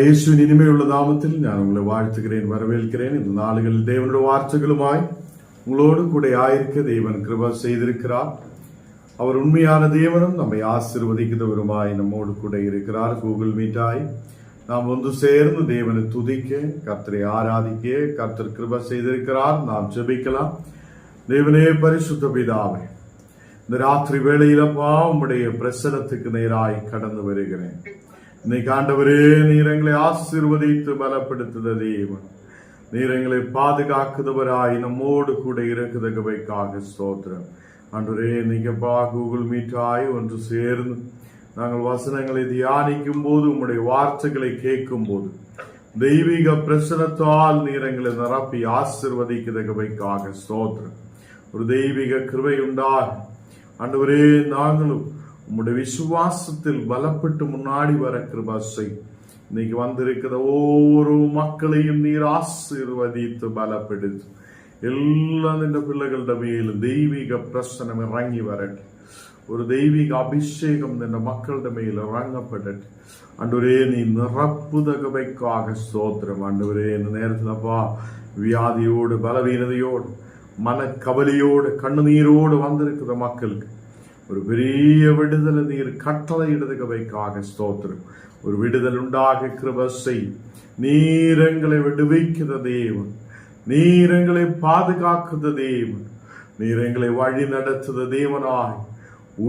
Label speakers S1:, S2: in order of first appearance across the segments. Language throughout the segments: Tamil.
S1: യേശുവിന് ഇനിമയുള്ള നാമത്തിൽ ഞാൻ ഉങ്ങളെ വാഴ്ത്തുകേൻ വരവേൽക്കിറേൻ ഇന്ന് നാളുകളിൽ ദൈവനുടെ വാർത്തകളുമായി ഉങ്ങളോടും കൂടെ ആയിരിക്ക ദൈവൻ കൃപ ചെയ്തിരിക്കാർ അവർ ഉണ്മയാണ് ദൈവനും നമ്മെ ആശീർവദിക്കുന്നവരുമായി നമ്മോട് കൂടെ ഇരിക്കാർ ഗൂഗിൾ മീറ്റായി നാം ഒന്നു ചേർന്ന് ദൈവനെ തുതിക്കെ കർത്തരെ ആരാധിക്കെ കർത്തർ കൃപ ചെയ്തിരിക്കാർ നാം ജപിക്കലാം. ദൈവനെ പരിശുദ്ധ പിതാവേ രാത്രി വേളയിലപ്പാ ഉമ്മുടേ പ്രസരത്തിക്ക് നേരായി കടന്നു വരികനെ இன்னைக்கு ஆண்டவரே நீர் எங்களை ஆசீர்வதித்து பலப்படுத்துத தேவன். நீர் எங்களை பாதுகாக்குதவராய் நம்மோடு கூட இறக்குதகவைக்காக ஸ்தோத்திரம். ஆண்டவரே நீங்கப்பா கூகுள் மீட்டாய் ஒன்று சேர்ந்து நாங்கள் வசனங்களை தியானிக்கும் போது உங்களுடைய வார்த்தைகளை கேட்கும் போது தெய்வீக பிரசனத்தால் நீர் எங்களை நிரப்பி ஆசிர்வதிக்கிறவைக்காக ஸ்தோத்திரம். ஒரு தெய்வீக கிருவை உண்டாக அன்றுவரே நாங்களும் உம்முடைய விசுவாசத்தில் பலப்பட்டு முன்னாடி வர கிருபா செய் இன்னைக்கு வந்திருக்கிற ஒவ்வொரு மக்களையும் நீர் ஆசீர்வதித்து பலப்படுத்து എല്ലാ നിന്റെ പിള്ളകളുടെ മേലും ദൈവിക പ്രശ്നം ഇറങ്ങി വരട്ടെ ഒരു ദൈവിക അഭിഷേകം നിന്റെ മക്കളുടെ മേൽ ഇറങ്ങപ്പെടട്ടെ അണ്ടുവരേ നീ നിറപ്പുതകവയ്ക്കാക സ്തോത്രം അണ്ടുവരേ എന്ന് നേരത്തിലപ്പാ വ്യാധിയോട് ബലവീനതയോട് മനക്കവലിയോട് കണ്ണുനീരോട് വന്നിരിക്കുന്ന മക്കൾക്ക് ஒரு பெரிய விடுதலை நீர் கட்டளையிடுதவைக்காக ஸ்தோத்திரம். ஒரு விடுதல் உண்டாக கிருப செய். நீரங்களை விடுவிக்கிற தேவன். நீரங்களை பாதுகாக்குத தேவன். நீரங்களை வழி நடத்துத தேவனாய்.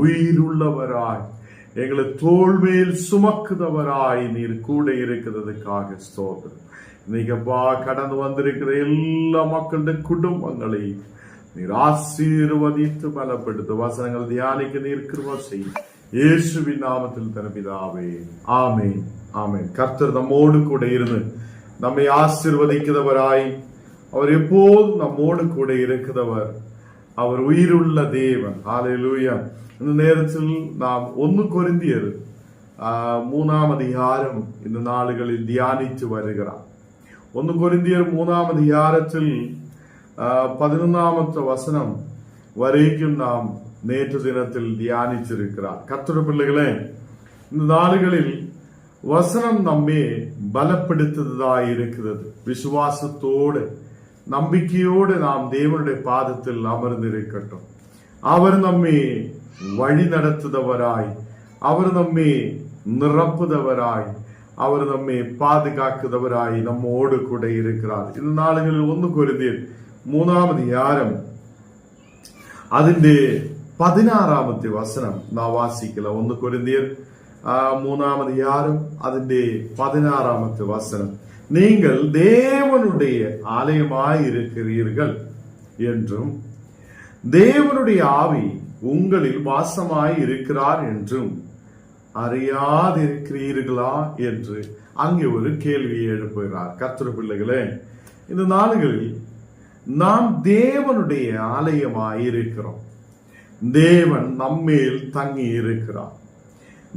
S1: உயிருள்ளவராய். எங்களை தோல்மேல் சுமக்குதவராய் நீர் கூட இருக்கிறதுக்காக ஸ்தோத்திரம். இன்னைக்கப்பா கடந்து வந்திருக்கிற எல்லா மக்களுடைய குடும்பங்களையும் നിരാശീർവദിച്ച് ബലപ്പെടുത്തു വസനങ്ങൾ ധ്യാനിക്ക് നീർ ചെയ്യും. യേശുവിൻ തന്നെ പിതാവേ ആമേ ആമേ കർത്തർ നമ്മോട് കൂടെ ഇരുന്ന് നമ്മെ ആശീർവദിക്കുന്നവരായി. അവർ എപ്പോഴും നമ്മോട് കൂടെ ഇരിക്കുന്നവർ. അവർ ഉയിരുള്ള ദൈവൻ. ആലയിലൂയ ഇന്ന് നേരത്തിൽ നാം ഒന്ന് കൊരിന്തിയർ മൂന്നാം അധികാരം ഇന്ന് നാളുകളിൽ ധ്യാനിച്ചു വരുക ഒന്ന് കൊരിന്തിയർ മൂന്നാം അധികാരത്തിൽ പതിനൊന്നാമത്തെ വസനം വരേക്കും നാം നേറ്റു ദിനത്തിൽ ധ്യാനിച്ചിരിക്കാം കത്തൊരു പിള്ളകളെ നാളുകളിൽ വസനം നമ്മെ ബലപ്പെടുത്തുന്നതായിരിക്കുന്നത്. വിശ്വാസത്തോട് നമ്പിക്കയോട് നാം ദൈവരുടെ പാദത്തിൽ അമർന്നിരിക്കട്ടെ. അവർ നമ്മെ വഴി നടത്തുന്നവരായി അവർ നമ്മെ നിറപ്പുന്നവരായി അവർ നമ്മെ പാതുകാക്കുന്നവരായി നമ്മോട് കൂടെ ഇരിക്കാറ് ഇന്ന് നാളുകളിൽ ഒന്ന് കൊരുതിയത് മൂന്നാമത് യാരം അതിന്റെ പതിനാറാമത്തെ വസനം നാം വാസിക്കല ഒന്ന് കൊരുന്തിയർ മൂന്നാമത് യാരം അതിന്റെ പതിനാറാമത്തെ വസനം நீங்கள் தேவனுடைய ஆலயமாய் இருக்கிறீர்கள் என்றும் தேவனுடைய ஆவி உங்களில் வாசமாய் இருக்கிறார் என்றும் அறியாதிருக்கிறீர்களா என்று அங்கே ஒரு கேள்வியை எழுப்புகிறார் கர்த்தர் பிள்ளைகளே இந்த நாடுகளில் நாம் தேவனுடைய ஆலயமாய் இருக்கிறோம் தேவன் நம்மேல் தங்கி இருக்கிறார்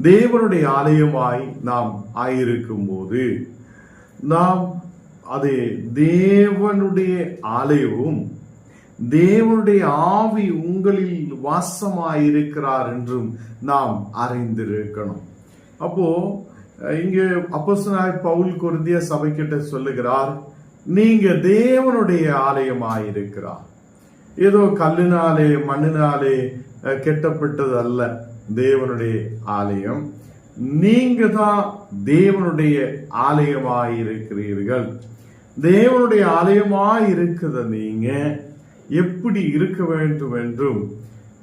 S1: தேவனுடைய ஆலயமாய் நாம் ஆயிருக்கும் போது நாம் அதே தேவனுடைய ஆலயமும் தேவனுடைய ஆவி உங்களில் வாசமாயிருக்கிறார் என்றும் நாம் அறிந்திருக்கணும். அப்போ இங்கே அப்போ பவுல் குருந்திய சபை சொல்லுகிறார் நீங்க தேவனுடைய ஆலயமாயிருக்கிறார். ஏதோ கல்லினாலே மண்ணினாலே கெட்டப்பட்டது அல்ல தேவனுடைய ஆலயம். நீங்க தான் தேவனுடைய ஆலயமாயிருக்கிறீர்கள். தேவனுடைய ஆலயமாயிருக்கிறத நீங்க எப்படி இருக்க வேண்டும் என்றும்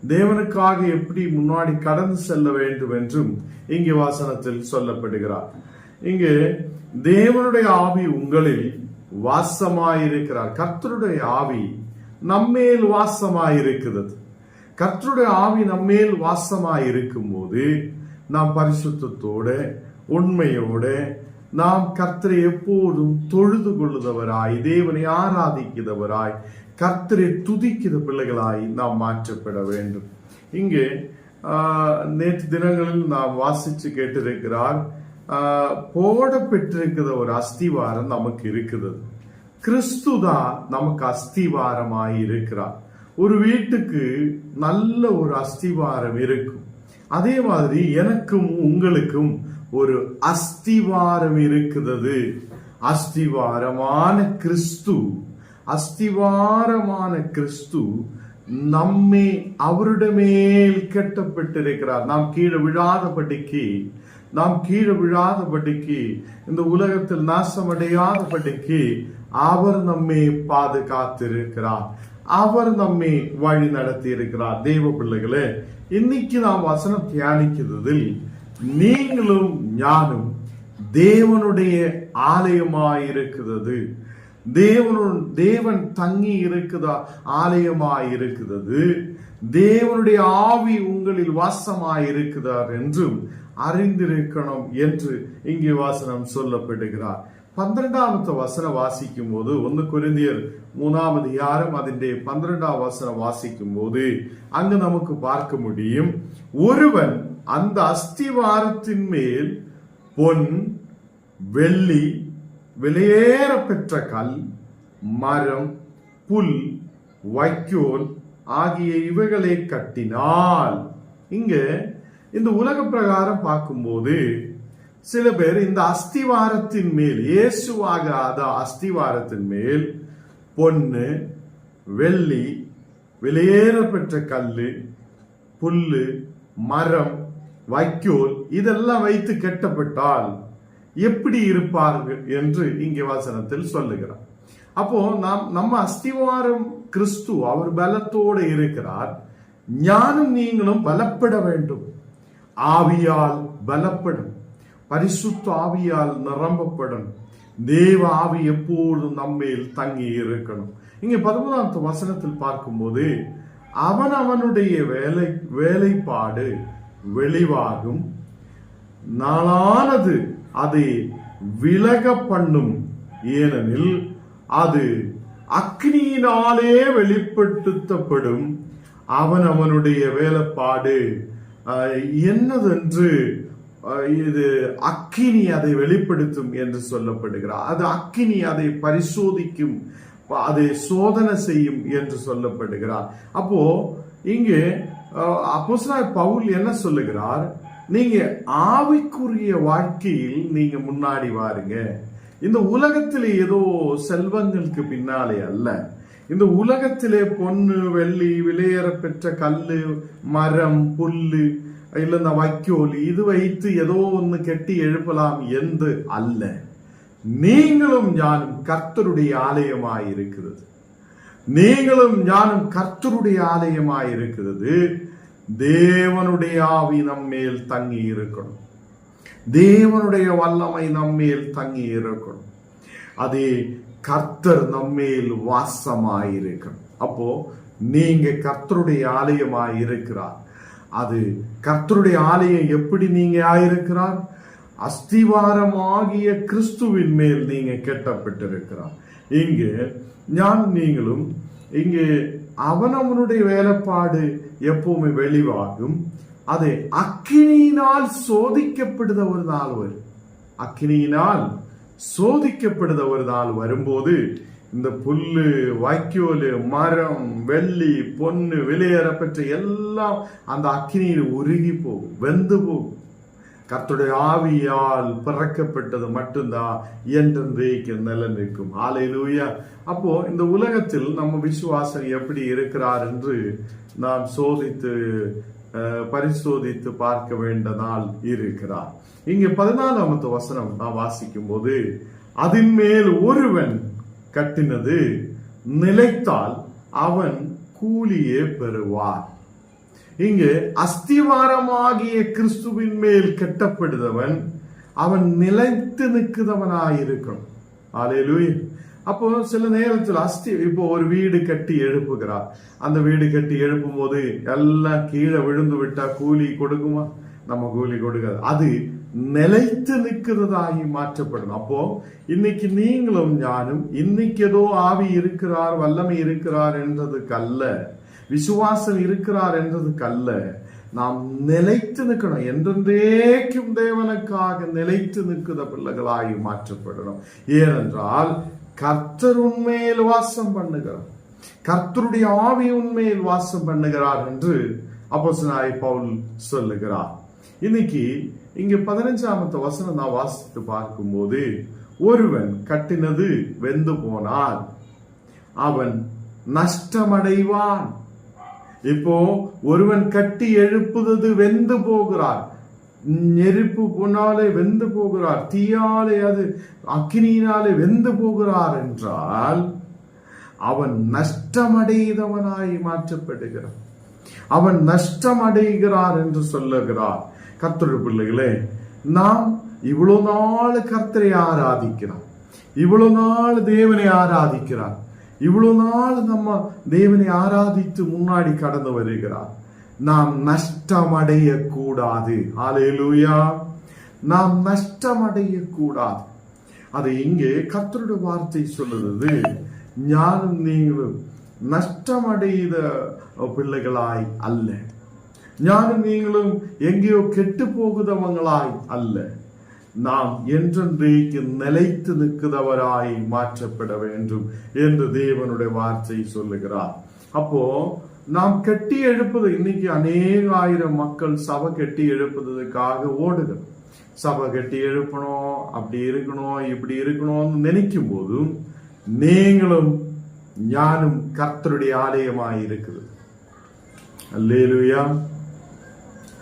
S1: தேவனுக்காக எப்படி முன்னாடி கடந்து செல்ல வேண்டும் என்றும் இங்கே வாசனத்தில் சொல்லப்படுகிறார். இங்கே தேவனுடைய ஆவி உங்களில் வாசமாயிருக்கிறார். கர்த்தருடைய ஆவி நம்மேல் வாசமாயிருக்கிறது. கர்த்தருடைய ஆவி நம்மேல் வாசமாயிருக்கும் போது நாம் பரிசுத்தத்தோட உண்மையோட நாம் கர்த்தரை எப்போதும் தொழுது கொள்ளுதவராய் தேவனை ஆராதிக்கிறவராய் கர்த்தரை துதிக்கிற பிள்ளைகளாய் நாம் மாற்றப்பட வேண்டும். இங்கே நேற்று தினங்களில் நாம் வாசித்து கேட்டிருக்கிறார் போடப்பட்டிருக்கிற ஒரு அஸ்திவாரம் நமக்கு இருக்குது கிறிஸ்து தான் நமக்கு அஸ்திவாரமாய் இருக்கிறார் ஒரு வீட்டுக்கு நல்ல ஒரு அஸ்திவாரம் இருக்கும் அதே மாதிரி எனக்கும் உங்களுக்கும் ஒரு அஸ்திவாரம் இருக்கிறது அஸ்திவாரமான கிறிஸ்து அஸ்திவாரமான கிறிஸ்து நம்மை அவருடமேல் கட்டப்பட்டிருக்கிறார் நாம் கீழே விழாதபடிக்கு நாம் கீழே விழாதபடிக்கு இந்த உலகத்தில் நாசமடையாதபடிக்கு அவர் நம்மை பாதுகாத்திருக்கிறார். அவர் நம்மை வழி நடத்தி இருக்கிறார் தெய்வ பிள்ளைகளே இன்னைக்கு நாம் வசனம் தியானிக்கிறதில் நீங்களும் ஞானும் தேவனுடைய ஆலயமாயிருக்கிறது. தேவனு தேவன் தங்கி இருக்குதா ஆலயமாயிருக்கிறது. தேவனுடைய ஆவி உங்களில் வாசமாயிருக்கிறார் என்றும் அறிந்திருக்கணும் என்று இங்கே வாசனம் சொல்லப்படுகிறார் പന്ത്രണ്ടാമത്തെ വസനം വാസിക്കുമ്പോൾ ഒന്ന് കുരുന്തിയർ മൂന്നാം അധികാരം അതിന്റെ പന്ത്രണ്ടാം വസനം വാസിക്കുമ്പോൾ അങ്ങ് നമുക്ക് പാർക്ക മുടിയും ഒരുവൻ அந்த அஸ்திவாரத்தின் மேல் பொன் வெள்ளி விலையேற பெற்ற கல் மரம் புல் வைக்கோல் ஆகிய இவைகளை கட்டினால் இங்க இந்த உலக பிரகாரம் பார்க்கும்போது சில பேர் இந்த அஸ்திவாரத்தின் மேல் இயேசுவாகாத அஸ்திவாரத்தின் மேல் பொண்ணு வெள்ளி வெளியேறப்பெற்ற கல் கல்லு புல்லு மரம் வைக்கோல் இதெல்லாம் வைத்து கட்டப்பட்டால் எப்படி இருப்பார்கள் என்று இங்கே வசனத்தில் சொல்லுகிறார். அப்போ நாம் நம்ம அஸ்திவாரம் கிறிஸ்து அவர் பலத்தோடு இருக்கிறார். ஞானம் நீங்களும் பலப்பட வேண்டும். ஆவியால் பலப்படும். பரிசுத்த ஆவியால் நிரம்பப்படும். தேவ ஆவி எப்போதும் நம்மேல் தங்கி இருக்கணும். இங்க பதிமூணாம் வசனத்தில் பார்க்கும்போது அவன் அவனுடைய வேலை வேலைப்பாடு வெளிவாகும். நாளானது அதை விலக பண்ணும் ஏனெனில் அது அக்னியினாலே வெளிப்படுத்தப்படும். அவன் அவனுடைய வேலைப்பாடு என்னதென்று இது அக்கினி அதை வெளிப்படுத்தும் என்று சொல்லப்படுகிறார். அது அக்கினி அதை பரிசோதிக்கும் அதை சோதனை செய்யும் என்று சொல்லப்படுகிறார். அப்போ இங்கே அப்போஸ்தலர் பவுல் என்ன சொல்லுகிறார்? நீங்க ஆவிக்குரிய வாழ்க்கையில் நீங்க முன்னாடி வாருங்க. இந்த உலகத்திலே ஏதோ செல்வங்களுக்கு பின்னாலே அல்ல. இந்த உலகத்திலே பொண்ணு வெள்ளி விலையேற பெற்ற கல்லு மரம் புல்லு இல்ல இந்த வைக்கோல் இது வைத்து ஏதோ ஒன்று கெட்டி எழுப்பலாம் என்று அல்ல. நீங்களும் ஞானும் கர்த்தருடைய ஆலயமாய் இருக்கிறது நீங்களும் ஞானும் கர்த்தருடைய ஆலயமாய் இருக்கிறது தேவனுடைய ஆவி நம்மேல் தங்கி இருக்கணும் தேவனுடைய வல்லமை நம்மேல் தங்கி இருக்கணும் அதே கர்த்தர் நம்மேல் வாசமாயிருக்கும். அப்போ நீங்க கர்த்தருடைய ஆலயமாய் இருக்கிறார். அது கர்த்தருடைய ஆலயம் எப்படி நீங்க ஆயிருக்கிறார்? அஸ்திவாரமாகிய கிறிஸ்துவின் மேல் நீங்க கெட்டப்பட்டிருக்கிறார். இங்கு ஞான் நீங்களும் இங்கே அவனவனுடைய வேலைப்பாடு எப்பவுமே வெளிவாகும். அது அக்கினியினால் சோதிக்கப்படுத ஒரு நாள் வரும். அக்கினியினால் சோதிக்கப்படுத ஒரு நாள் வரும்போது இந்த புல்லு வைக்கோல் மரம் வெள்ளி பொண்ணு வெளியேறப்பற்ற எல்லாம் அந்த அக்கினியில் உருகி போகும் வெந்து போகும். கர்த்துடைய ஆவியால் பிறக்கப்பட்டது மட்டும்தான் என்றென்றைக்கு நில நிற்கும் ஆலையிலூயா அப்போ இந்த உலகத்தில் நம்ம விசுவாசம் எப்படி இருக்கிறார் என்று நாம் சோதித்து பரிசோதித்து பார்க்க வேண்ட நாள் இருக்கிறார். இங்க பதினாலாமத்து வசனம் நான் வாசிக்கும் போது அதன் மேல் ஒருவன் கட்டினது நிலைத்தால் அவன் கூலியே பெறுவார். இங்கு அஸ்திவாரமாகிய கிறிஸ்துவின் மேல் கட்டப்படுதவன் அவன் நிலைத்து நிற்கிறவனாயிருக்கணும் ஆலையிலூயா அப்போ சில நேரத்தில் அஸ்தி இப்போ ஒரு வீடு கட்டி எழுப்புகிறார் அந்த வீடு கட்டி எழுப்பும் போது எல்லாம் கீழே விழுந்து விட்டா கூலி கொடுக்குமா? நம்ம கூலி கொடுக்காது. அது நிலைத்து நிற்கிறதாகி மாற்றப்படும். அப்போ இன்னைக்கு நீங்களும் ஞானும் இன்னைக்கு ஏதோ ஆவி இருக்கிறார் வல்லமை இருக்கிறார் என்றதுக்கு அல்ல. விசுவாசம் இருக்கிறார் என்றதுக்கு அல்ல. நாம் நிலைத்து நிற்கணும். என்றென்றேக்கும் தேவனுக்காக நிலைத்து நிற்கிற பிள்ளைகளாகி மாற்றப்படணும். ஏனென்றால் கர்த்தர் உண்மையில் வாசம் பண்ணுகிறார். கர்த்தருடைய ஆவி உண்மையில் வாசம் பண்ணுகிறார் என்று அப்போஸ்தலனாகிய பவுல் சொல்லுகிறார். இன்னைக்கு இங்கே பதினஞ்சாமத்த வசனம் நான் வாசித்து பார்க்கும்போது ஒருவன் கட்டினது வெந்து போனால் அவன் நஷ்டமடைவான். இப்போ ஒருவன் கட்டி எழுப்புவது வெந்து போகிறார். நெருப்பு பொன்னாலே வெந்து போகிறார். தீயாலே அது அக்னியினாலே வெந்து போகிறார் என்றால் அவன் நஷ்டமடைதவனாய் மாற்றப்படுகிறான். அவன் நஷ்டமடைகிறார் என்று சொல்லுகிறார். கத்தொழு பிள்ளைகளே நாம் இவ்வளவு நாள் கர்த்தரை ஆராதிக்கிறோம். இவ்வளவு நாள் தேவனை ஆராதிக்கிறார். இவ்வளவு நாள் நம்ம தேவனை ஆராதித்து முன்னாடி கடந்து வருகிறார். நாம் நஷ்டமடைய கூடாது அலையலூயா நாம் நஷ்டமடைய கூடாது அது இங்கே கர்த்தருடைய வார்த்தை சொல்லுறது ஞானம் நீங்களும் நஷ்டமடைத பிள்ளைகளாய் அல்ல. ஞானம் நீங்களும் எங்கேயோ கெட்டு போகுதவங்களாய் அல்ல. நாம் என்றென்றைக்கு நிலைத்து நிற்கிறவராய் மாற்றப்பட வேண்டும் என்று தேவனுடைய வார்த்தை சொல்லுகிறார். அப்போ நாம் கட்டி எழுப்பது இன்னைக்கு அநேக ஆயிரம் மக்கள் சபை கட்டி எழுப்புறதுக்காக ஓடுகள் சபை கட்டி எழுப்பணும் அப்படி இருக்கணும் இப்படி இருக்கணும்னு நினைக்கும் போதும் நீங்களும் ஞானும் கர்த்தருடைய ஆலயமாய் இருக்குது. அல்லேலுயா.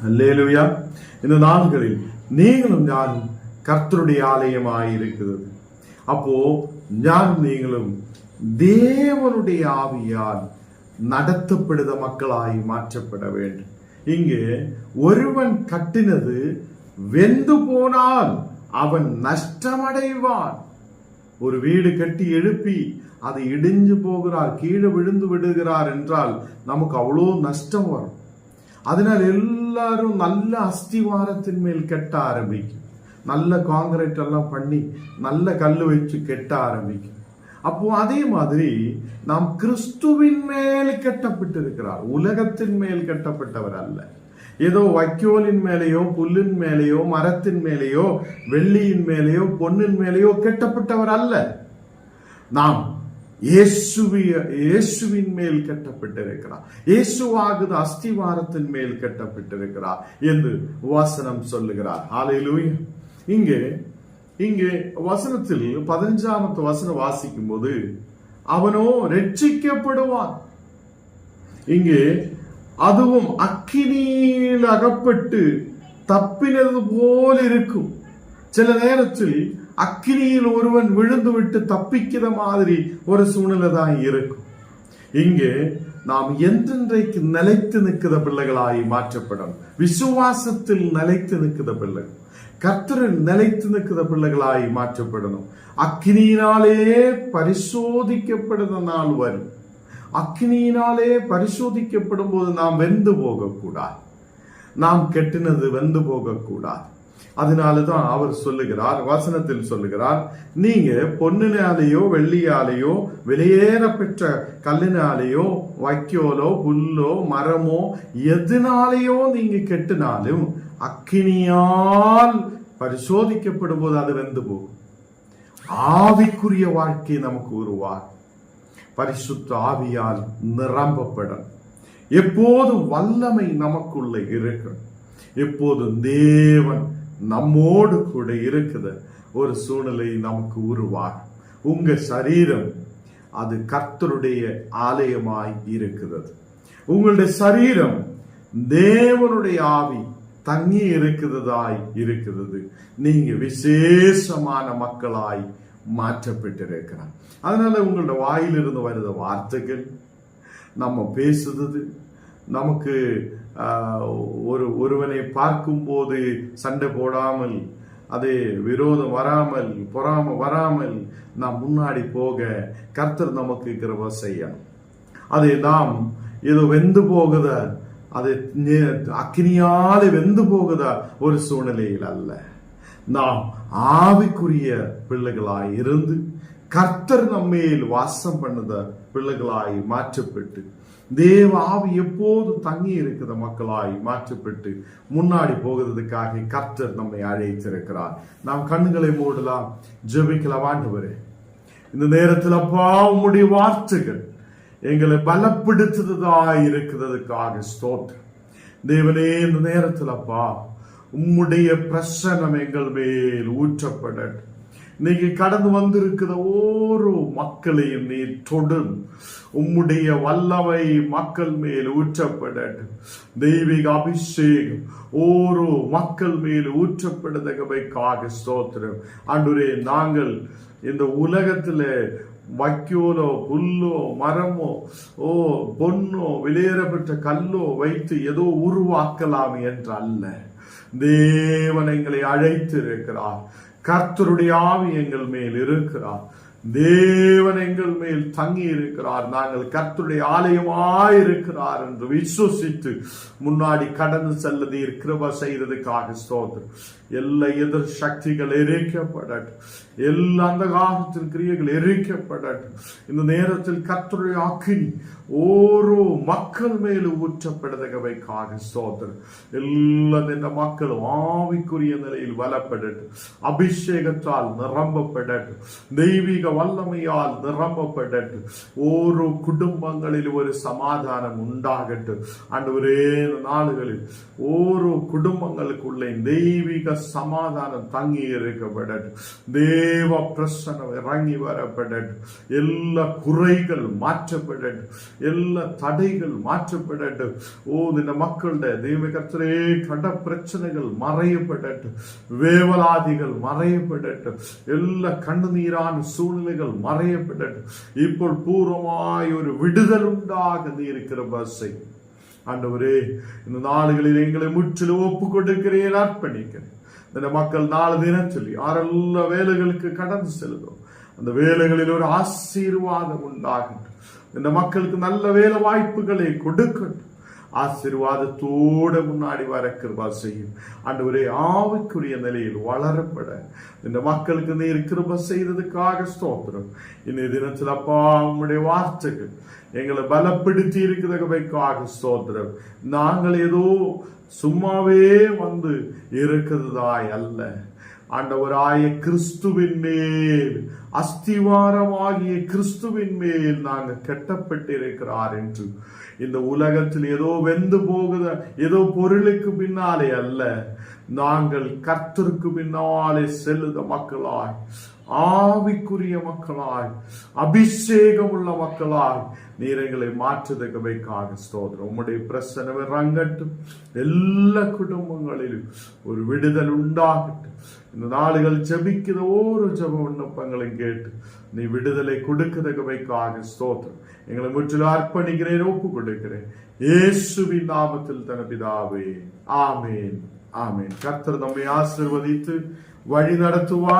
S1: அல்லேலுயா. இந்த நாள்களில் நீங்களும் ஞானும் கர்த்தருடைய ஆலயமாய் இருக்கிறது அப்போ ஞானம் நீங்களும் தேவனுடைய ஆவியால் நடத்தப்படுத மக்களாய் மாற்றப்பட வேண்டும். இங்கே ஒருவன் கட்டினது வெந்து போனால் அவன் நஷ்டமடைவான். ஒரு வீடு கட்டி எழுப்பி அதை இடிஞ்சு போகிறார் கீழே விழுந்து விடுகிறார் என்றால் நமக்கு அவ்வளோ நஷ்டம் வரும். அதனால் எல்லாரும் நல்ல அஸ்திவாரத்தின் மேல் கட்ட ஆரம்பிக்கும். நல்ல காங்கிரீட் எல்லாம் பண்ணி நல்ல கல் வச்சு கெட்ட ஆரம்பிக்கும். அப்போ அதே மாதிரி நாம் கிறிஸ்துவின் மேல் கட்டப்பட்டிருக்கிறார். உலகத்தின் மேல் கட்டப்பட்டவர் அல்ல. ஏதோ வைக்கோலின் மேலேயோ புல்லின் மேலேயோ மரத்தின் மேலேயோ வெள்ளியின் மேலேயோ பொன்னின் மேலேயோ கட்டப்பட்டவர் அல்ல. நாம் இயேசுவிய இயேசுவின் மேல் கட்டப்பட்டிருக்கிறார். இயேசுவாகுது அஸ்திவாரத்தின் மேல் கட்டப்பட்டிருக்கிறார் என்று வாசனம் சொல்லுகிறார். ஹalleluya இங்கே இங்கே வசனத்தில் பதினஞ்சாமத்து வசனம் வாசிக்கும் போது அவனோ ரட்சிக்கப்படுவான். இங்கே அதுவும் அக்கினியில் அகப்பட்டு தப்பினது போல இருக்கும். சில நேரத்தில் அக்கினியில் ஒருவன் விழுந்து விட்டு தப்பிக்கிற மாதிரி ஒரு சூழ்நிலை தான் இருக்கும். இங்கே நாம் என்றென்றைக்கு நிலைத்து நிற்கிற பிள்ளைகளாய் மாற்றப்படும் விசுவாசத்தில் நிலைத்து நிற்கிற பிள்ளைகள். கர்த்தரில் நிலைத்து நிற்கிற பிள்ளைகளாய் மாற்றப்படணும். அக்னியினாலே பரிசோதிக்கப்படுத நாள் வரும். அக்னியினாலே பரிசோதிக்கப்படும் போது நாம் வெந்து போகக்கூடாது. நாம் கெட்டினது வெந்து போகக்கூடாது. அதனாலதான் அவர் சொல்லுகிறார் வசனத்தில் சொல்லுகிறார் நீங்க பொன்னினாலேயோ வெள்ளியாலேயோ வெளியேற பெற்ற கல்லினாலேயோ வைக்கோலோ புல்லோ மரமோ எதுனாலேயோ நீங்க கெட்டினாலும் அக்கினியால் பரிசோதிக்கப்படும் போது அது வெந்து போகும் ஆவிக்குரிய வாழ்க்கை நமக்கு உருவார் பரிசுத்த ஆவியால் நிரம்பப்படும் எப்போது வல்லமை நமக்குள்ள இருக்கும் எப்போதும் தேவன் நம்மோடு கூட இருக்குது ஒரு சூழ்நிலை நமக்கு உருவார் உங்க சரீரம் அது கர்த்தருடைய ஆலயமாய் இருக்கிறது உங்களுடைய சரீரம் தேவனுடைய ஆவி தங்கி இருக்கிறதாய் இருக்கிறது நீங்க விசேஷமான மக்களாய் மாற்றப்பட்டிருக்கிறார். அதனால உங்களோட வாயிலிருந்து வருத வார்த்தைகள் நம்ம பேசுறது நமக்கு ஒரு ஒருவனை பார்க்கும்போது சண்டை போடாமல் அது விரோதம் வராமல் பொறாம வராமல் நாம் முன்னாடி போக கர்த்தர் நமக்கு கிருப செய்யணும். அதை நாம் ஏதோ வெந்து போகுத அது நெ- வெந்து போகுத ஒரு சூழ்நிலையில் அல்ல நாம் ஆவிக்குரிய பிள்ளைகளாய் இருந்து கர்த்தர் நம்மேல் வாசம் பண்ணுத பிள்ளைகளாய் மாற்றப்பட்டு தேவ ஆவி எப்போது தங்கி இருக்கிற மக்களாய் மாற்றப்பட்டு முன்னாடி போகிறதுக்காக கர்த்தர் நம்மை அழைத்திருக்கிறார். நாம் கண்ணுகளை மூடலாம் ஜெபிக்கலாம் வரேன் இந்த நேரத்தில் அப்பா உம்முடைய வார்த்தைகள் எங்களை பலப்படுத்துறதா இருக்கிறதுக்காக ஸ்தோத்திரம். தேவனே இந்த நேரத்தில் அப்பா உம்முடைய பிரசனம் எங்கள் மேல் ஊற்றப்படட்டும். இன்னைக்கு கடந்து வந்திருக்கிற ஓரோ மக்களையும் நீ தொடும். உம்முடைய வல்லவை மக்கள் மேல் ஊற்றப்படட்டும். தெய்வீக அபிஷேகம் ஓரோ மக்கள் மேல் ஊற்றப்படுதகவைக்காக ஸ்தோத்திரம். அன்றுரே நாங்கள் இந்த உலகத்துல வைக்கோலோ புல்லோ மரமோ ஓ பொன்னோ வெளியேறப்பட்ட கல்லோ வைத்து ஏதோ உருவாக்கலாம் என்று அல்ல. தேவன் எங்களை அழைத்து இருக்கிறார் கர்த்தருடைய ஆவி எங்கள் மேல் இருக்கிறார். தேவன் எங்கள் மேல் தங்கி இருக்கிறார் நாங்கள் கர்த்துடைய ஆலயமாயிருக்கிறார் என்று விசுவசித்து முன்னாடி கடந்து செல்லதீர் கிருப செய்ததுக்காக ஸ்தோத்திரம். எல்லா எதிர் சக்திகள் எரிக்கப்படட்டும். எல்லா அந்த காலத்தில் கிரியைகள் எரிக்கப்படட்டும். இந்த நேரத்தில் கர்த்தருடைய அக்கினி ஓரோ மக்கள் மேல் ஊற்றப்படுதகவைக்காக ஸ்தோத்திரம். எல்லா இந்த மக்களும் ஆவிக்குரிய நிலையில் வலப்படட்டும். அபிஷேகத்தால் நிரம்பப்படட்டும். தெய்வீக வல்லமையால் நிரம்பப்படட்டும் ஓரோ குடும்பங்களில் ஒரு சமாதானம் உண்டாகட்டும். அன்று ஒரே நாடுகளில் ஓரோ குடும்பங்களுக்குள்ளே தெய்வீக சமாதானம் தங்கி இருக்கப்படட்டும் தேவ பிரசனம் இறங்கி வரப்படட்டும் எல்லா குறைகள் மாற்றப்படட்டும் எல்லா தடைகள் மாற்றப்படட்டும் ஓ இந்த மக்களுடைய தெய்வ கர்த்தரே கட பிரச்சனைகள் மறையப்படட்டும் வேவலாதிகள் மறையப்படட்டும் சூழ்நிலைகள் மறையப்படட்டும். இப்போ பூர்வமாய் ஒரு விடுதல் உண்டாக ஆண்டவரே இந்த நாடுகளில் எங்களை முற்றிலும் ஒப்பு கொடுக்கிறேன் அர்ப்பணிக்கிறேன். இந்த மக்கள் நாலு தினம் சொல்லி ஆறெல்லாம் வேலைகளுக்கு கடந்து செல்கிறோம் அந்த வேலைகளில் ஒரு ஆசீர்வாதம் உண்டாகட்டும். இந்த மக்களுக்கு நல்ல வேலை வாய்ப்புகளை கொடுக்கட்டும். ஆசீர்வாதத்தோட முன்னாடி வர கிருபா செய்யும். ஆண்டவரே ஆவிக்குரிய நிலையில் வளரப்பட. இந்த மக்களுக்கு நீர் கிருப செய்ததுக்காக ஸ்தோத்திரம். இன்னைய தினத்தில் அப்பா உங்களுடைய வார்த்தைகள் எங்களை பலப்படுத்தி இருக்கிறதுக்காக ஸ்தோத்திரம். நாங்கள் ஏதோ சும்மாவே வந்து இருக்கிறதாய் அல்ல. ஆண்டவராய கிறிஸ்துவின் மேல் அஸ்திவாரமாகிய கிறிஸ்துவின் மேல் நாங்கள் கட்டப்பட்டிருக்கிறார் என்று இந்த உலகத்தில் ஏதோ வெந்து போகுத ஏதோ பொருளுக்கு பின்னாலே அல்ல. நாங்கள் கர்த்தருக்கு பின்னாலே செல்லுத மக்களாய் ஆவிக்குரிய மக்களாய் அபிஷேகம் உள்ள மக்களாய். நீர் எங்களை மாற்றுதகவைக்காக ஸ்தோத்திரம். உம்முடைய பிரசனவை ரங்கட்டும் எல்லா குடும்பங்களிலும் ஒரு விடுதல் உண்டாகட்டும். இந்த நாடுகள் ஜபிக்கிற ஒரு ஜப விண்ணப்பங்களையும் கேட்டு நீ விடுதலை கொடுக்கதகவைக்காக ஸ்தோத்திரம். எங்களை முற்றிலும் அர்ப்பணிக்கிறேன் ஒப்புக் கொடுக்கிறேன் இயேசுவின் நாமத்தில் தன பிதாவே. ஆமேன். ஆமேன். கர்த்தர் நம்மை ஆசிர்வதித்து வழி நடத்துவார்.